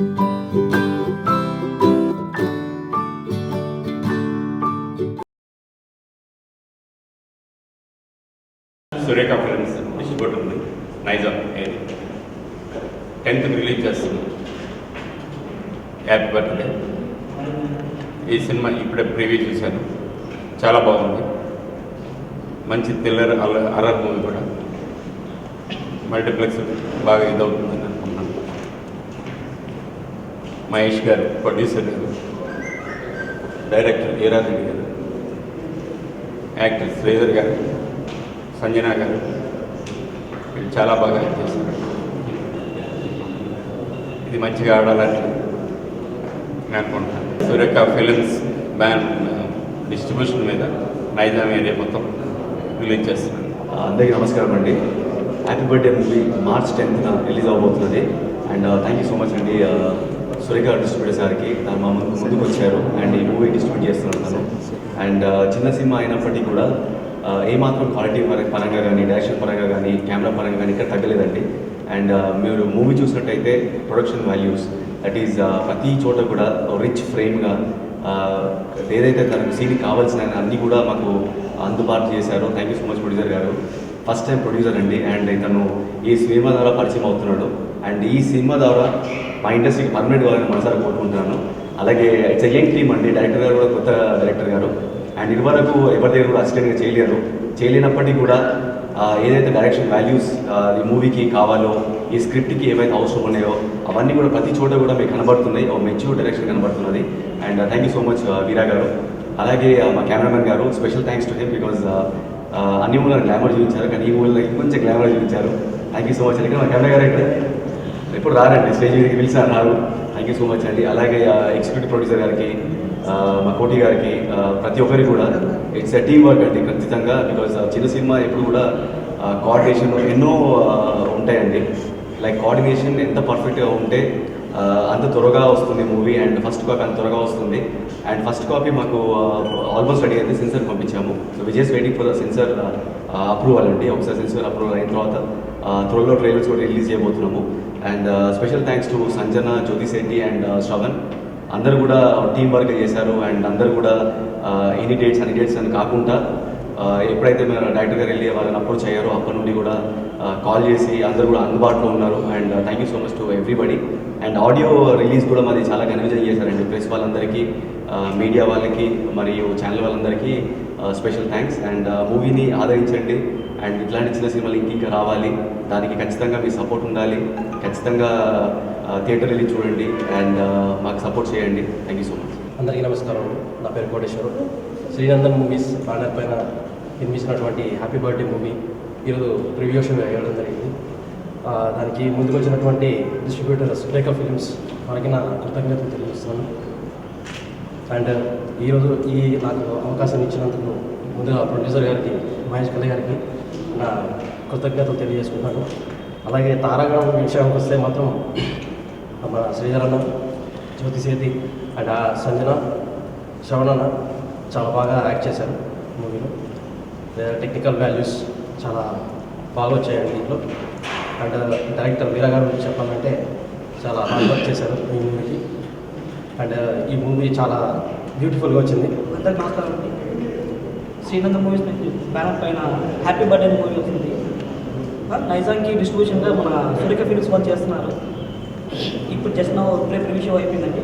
Surekha films distribute ఉంది. నైజాం ఏది? Tenth release చేస్తుంది. Happy birthday. ఈ సినిమా ఇప్పుడే ప్రివ్యూ చూశాను. చాలా బాగుంది. మంచి థ్రిల్లర్ అరర్ మూవీ కూడా. మల్టీప్లెక్స్ బాగా ఇదవుతుంది మహేష్ గారు ప్రొడ్యూసర్ గారు డైరెక్టర్ ఈరారెడ్డి గారు యాక్టర్ శ్రీధర్ గారు సంజన గారు వీళ్ళు చాలా బాగా చేశారు. ఇది మంచిగా ఆడాలని నేను అనుకుంటున్నాను. సూర్యక ఫిలిమ్స్ బ్యాన్ డిస్ట్రిబ్యూషన్ మీద నైజాం ఏరియా మొత్తం రిలీజ్ చేస్తున్నాను అందరికీ నమస్కారం అండి. హ్యాపీ బర్త్డే మూవీ మార్చ్ టెన్త్న release అవబోతున్నది. And thank you so much అండి. Uh, సురేఖ డిస్ట్రిబ్యూటర్ సార్కి మా ముందు ముందుకు వచ్చారు అండ్ ఈ మూవీ డిస్ట్రిబ్యూట్ చేస్తున్నాను అండ్ చిన్న సినిమా అయినప్పటికీ కూడా ఏమాత్రం క్వాలిటీ పరంగా కానీ డైరెక్షన్ పరంగా కానీ కెమెరా పరంగా కానీ ఇక్కడ తగ్గలేదండి. అండ్ మీరు మూవీ చూసినట్టయితే ప్రొడక్షన్ వాల్యూస్ దట్ ఈస్ ప్రతి చోట కూడా రిచ్ ఫ్రేమ్గా ఏదైతే తనకు సీన్కి కావాల్సిన అన్నీ కూడా మాకు అందుబాటు చేశారు. Thank you so much producer గారు. ఫస్ట్ టైం ప్రొడ్యూసర్ అండి. అండ్ ఇతను ఈ సినిమా ద్వారా పరిచయం అవుతున్నాడు. అండ్ ఈ సినిమా ద్వారా మా ఇండస్ట్రీకి పర్మనెంట్ కావాలని మనసారి కోరుకుంటున్నాను. అలాగే ఇట్స్ యంగ్ టీమ్ అండి డైరెక్టర్ గారు కూడా కొత్త డైరెక్టర్ గారు. అండ్ ఇదివరకు ఎవరి దగ్గర కూడా అసిస్టెంట్గా చేయలేరు. చేయలేనప్పటికీ కూడా ఏదైతే డైరెక్షన్ వాల్యూస్ ఈ మూవీకి కావాలో ఈ స్క్రిప్ట్కి ఏవైతే అవసరం ఉన్నాయో అవన్నీ కూడా ప్రతి చోట కూడా మీకు కనబడుతున్నాయి. ఒక మెచ్యూర్ డైరెక్షన్ కనబడుతున్నది. And thank you so much Veera గారు. అలాగే మా కెమెరామెన్ గారు special thanks to him because అన్ని మూలలో గ్లామర్ చూపించారు. కానీ ఈ మూవీలో ఇంకొంచెం గ్లామర్ చూపించారు. థ్యాంక్ యూ సో మచ్ అండి మా కెమెరా గారు ఇక్కడ ఇప్పుడు రారండి. స్టేజ్ మీదకి పిలిచారు రారు థ్యాంక్ యూ సో మచ్ అండి. అలాగే ఎగ్జిక్యూటివ్ ప్రొడ్యూసర్ గారికి మా కోటి గారికి ప్రతి ఒక్కరికి కూడా ఇట్స్ ఎ టీమ్ వర్క్ అండి ఖచ్చితంగా. బికాజ్ చిన్న సినిమా ఎప్పుడు కూడా కోఆర్డినేషన్ ఎన్నో ఉంటాయండి. లైక్ కోఆర్డినేషన్ ఎంత పర్ఫెక్ట్గా ఉంటే అంత త్వరగా వస్తుంది మూవీ అండ్ ఫస్ట్ కాపీ అంత త్వరగా వస్తుంది. అండ్ ఫస్ట్ కాపీ మాకు ఆల్మోస్ట్ రెడీ అయితే సెన్సర్ పంపించాము. So Vijayan waiting for the censor approval అండి. ఒకసారి సెన్సర్ అప్రూవల్ అయిన తర్వాత త్వరలో ట్రైలర్స్ కూడా రిలీజ్ చేయబోతున్నాము. And special thanks to Sanjana Jyothi Shetty and Shravan. అందరూ కూడా టీం వర్క్ చేశారు. అండ్ అందరు కూడా ఎనీ డేట్స్ అన్ని డేట్స్ అని కాకుండా ఎప్పుడైతే మేము డైరెక్టర్ గారు వెళ్ళి వాళ్ళని అప్రోచ్ అయ్యారో అప్పటి నుండి కూడా కాల్ చేసి అందరూ కూడా అందుబాటులో ఉన్నారు. And thank you so much to everybody. And audio release కూడా మాది చాలా కన్విజన్ చేశారండి. ప్రెస్ వాళ్ళందరికీ మీడియా వాళ్ళకి మరియు ఛానల్ వాళ్ళందరికీ స్పెషల్ థ్యాంక్స్ అండ్ మూవీని ఆదరించండి. అండ్ ఇట్లాంటి చిన్న సినిమాలు ఇంకింకా రావాలి. దానికి ఖచ్చితంగా మీ సపోర్ట్ ఉండాలి. ఖచ్చితంగా థియేటర్ వెళ్ళి చూడండి. అండ్ మాకు సపోర్ట్ చేయండి. థ్యాంక్ యూ సో మచ్. అందరికీ నమస్కారం నా పేరు కోటేశ్వరు శ్రీనందన్ మూవీస్ బ్యానర్ పైన నిర్మించినటువంటి హ్యాపీ బర్త్డే మూవీ ఈరోజు ప్రివ్యూ షో వేయడం జరిగింది. దానికి ముందుకు వచ్చినటువంటి డిస్ట్రిబ్యూటర్ సురేఖ ఫిలిమ్స్ వారికి నా కృతజ్ఞతలు తెలియజేస్తున్నాను. అండ్ ఈరోజు ఈ నాకు అవకాశం ఇచ్చినందుకు ముందుగా ప్రొడ్యూసర్ గారికి మహేష్ కళ్యాణ్ గారికి నా కృతజ్ఞతలు తెలియజేసుకుంటాను అలాగే తారాగణం విషయానికి వస్తే మాత్రం మన శ్రీధరన్న జ్యోతిసేతి అండ్ ఆ సంజన శ్రవణ చాలా బాగా యాక్ట్ చేశారు మూవీలో టెక్నికల్ వాల్యూస్ చాలా బాగా వచ్చాయండి దీంట్లో. అండ్ డైరెక్టర్ వీరా గారు చెప్పాలంటే చాలా హార్డ్ వర్క్ చేశారు ఈ మూవీకి అండ్ uh, ఈ మూవీ చాలా బ్యూటిఫుల్గా వచ్చింది. అందరికి నమస్కారం శ్రీనంద మూవీస్ నుంచి బ్యానర్ పైన హ్యాపీ బర్త్డే మూవీ వచ్చింది. ఆ, నైజాంకి డిస్ట్రిబ్యూషన్గా మన సురేఖ ఫిలిమ్స్ వాళ్ళు చేస్తున్నారు. ఇప్పుడు జస్ట్ నా ప్లే ప్రివ్యూ షో అయిపోయిందండి.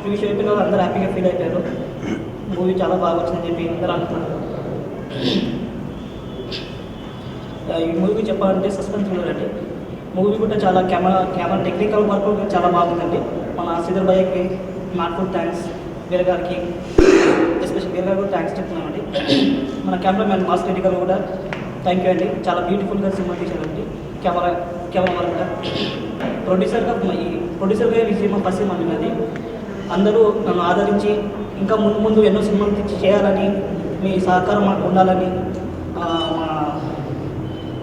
ప్రివ్యూ షో అయిపోయిన వాళ్ళు అందరూ హ్యాపీగా ఫీల్ అయిపోయారు. మూవీ చాలా బాగా వచ్చిందని చెప్పి అందరూ అంటున్నారు ఈ మూవీ చెప్పాలంటే సస్పెన్స్ ఉందండి మూవీ కూడా చాలా కెమెరా కెమెరా టెక్నికల్ వర్క్ కూడా చాలా బాగుందండి. మన శ్రీధర్ భయ్యకి నాట్ఫుల్ థ్యాంక్స్ వీర గారికి ఎస్పెషల్ వీర గారు కూడా థ్యాంక్స్ చెప్తున్నామండి. మన కెమెరామ్యాన్ మాస్ రెడ్డి గారు కూడా థ్యాంక్ యూ అండి. చాలా బ్యూటిఫుల్గా సినిమా తీశారండి. కెమెరా కెమెరా వర్క్ ప్రొడ్యూసర్గా ఈ ప్రొడ్యూసర్గా ఈ సినిమా ఫస్ట్ సినిమా అండి అందరూ నన్ను ఆదరించి ఇంకా ముందు ముందు ఎన్నో సినిమాలు తెచ్చి చేయాలని మీ సహకారం మాకు ఉండాలని మా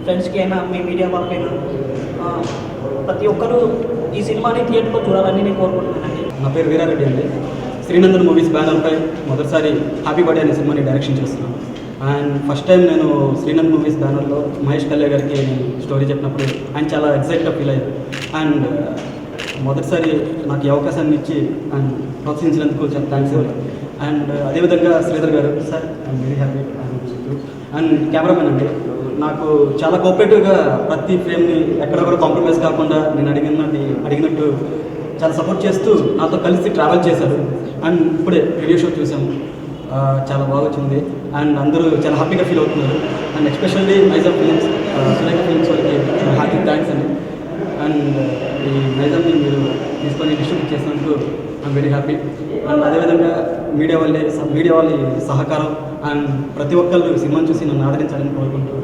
ఫ్రెండ్స్కి అయినా మీ మీడియా వాళ్ళకైనా అయినా ప్రతి ఒక్కరూ ఈ సినిమాని థియేటర్లో చూడాలని నేను కోరుకుంటున్నానండి. నా పేరు వీరారెడ్డి అండి. శ్రీనందన్ మూవీస్ బ్యానర్పై మొదటిసారి హ్యాపీ బర్త్డే అనే సినిమాని డైరెక్షన్ చేస్తున్నాను. అండ్ ఫస్ట్ టైం నేను శ్రీనంద్ మూవీస్ బ్యానర్లో మహేష్ కళ్యాణ్ గారికి నేను స్టోరీ చెప్పినప్పుడు ఆయన చాలా ఎగ్జైట్గా ఫీల్ అయ్యారు. అండ్ మొదటిసారి నాకు ఈ అవకాశాన్ని ఇచ్చి అండ్ ప్రోత్సహించినందుకు చాలా థ్యాంక్స్ అండ్ అదేవిధంగా శ్రీధర్ గారు sir I'm very happy and cameraman అండి నాకు చాలా కోఆపరేటివ్గా ప్రతి ఫ్రేమ్ని ఎక్కడ కూడా కాంప్రమైజ్ కాకుండా నేను అడిగినది అడిగినట్టు చాలా సపోర్ట్ చేస్తూ నాతో కలిసి ట్రావెల్ చేశారు. అండ్ ఇప్పుడే రివ్యూ షో చూసాము చాలా బాగా వచ్చింది అండ్ అందరూ చాలా హ్యాపీగా ఫీల్ అవుతున్నారు. And especially Nizam films Surekha films వాళ్ళకి హార్దిక్ థ్యాంక్స్ అండి. అండ్ ఈ నైజాంని మీరు తీసుకొని డిస్ట్రిబ్యూట్ చేసినందుకు ఐమ్ వెరీ హ్యాపీ అండ్ అదేవిధంగా మీడియా వాళ్ళే మీడియా వాళ్ళ సహకారం అండ్ ప్రతి ఒక్కళ్ళు సినిమాని చూసి నన్ను ఆదరించాలని కోరుకుంటూ